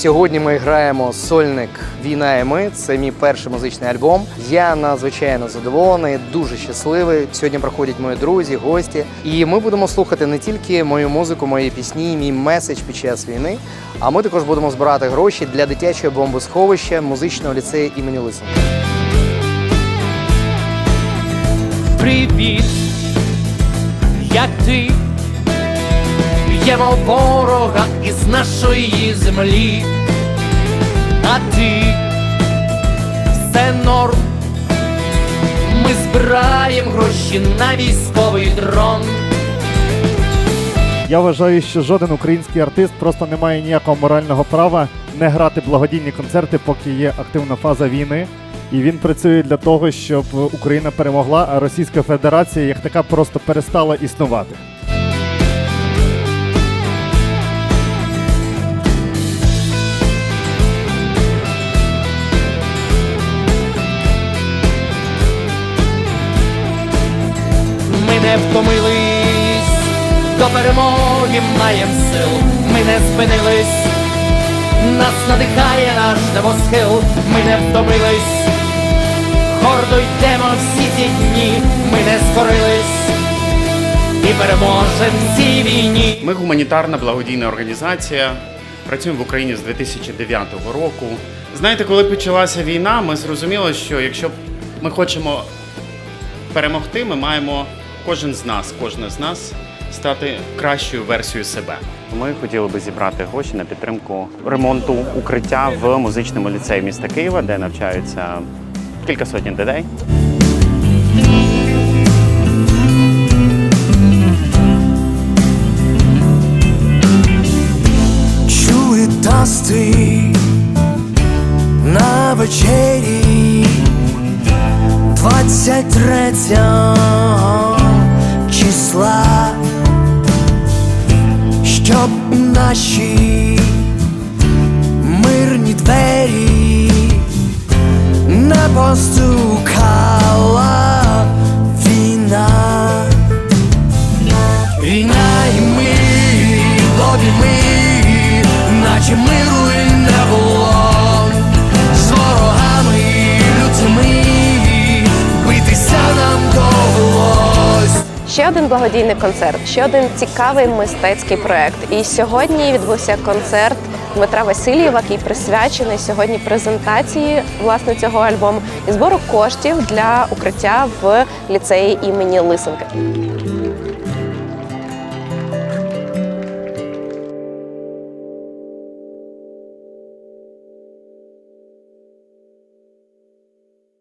Сьогодні ми граємо сольник Війна і ми. Це мій перший музичний альбом. Я надзвичайно задоволений, дуже щасливий. Сьогодні проходять мої друзі, гості. І ми будемо слухати не тільки мою музику, мої пісні, мій меседж під час війни. А ми також будемо збирати гроші для дитячого бомбосховища музичного ліцею імені Лисенка. Привіт, як ти б'ємо ворога із нашої землі, а ти все норм. Ми збираємо гроші на військовий дрон. Я вважаю, що жоден український артист просто не має ніякого морального права не грати благодійні концерти, поки є активна фаза війни. І він працює для того, щоб Україна перемогла, а Російська Федерація як така просто перестала існувати. Не втомились, до перемоги маєм сил. Ми не спинились, нас надихає наш небосхил. Ми не втомились, гордо йдемо всі ці дні. Ми не скорились і переможем цій війні. Ми гуманітарна благодійна організація. Працюємо в Україні з 2009 року. Знаєте, коли почалася війна, ми зрозуміли, що якщо ми хочемо перемогти, ми маємо кожен з нас, кожна з нас стати кращою версією себе. Ми хотіли би зібрати гроші на підтримку ремонту укриття в музичному ліцеї міста Києва, де навчаються кілька сотень дітей. Чули тости на вечері 23 числа, щоб наші мирні двері не постукала Ще один благодійний концерт, ще один цікавий мистецький проект. І сьогодні відбувся концерт Дмитра Васильєва, який присвячений сьогодні презентації власне цього альбому і збору коштів для укриття в ліцеї імені Лисенка.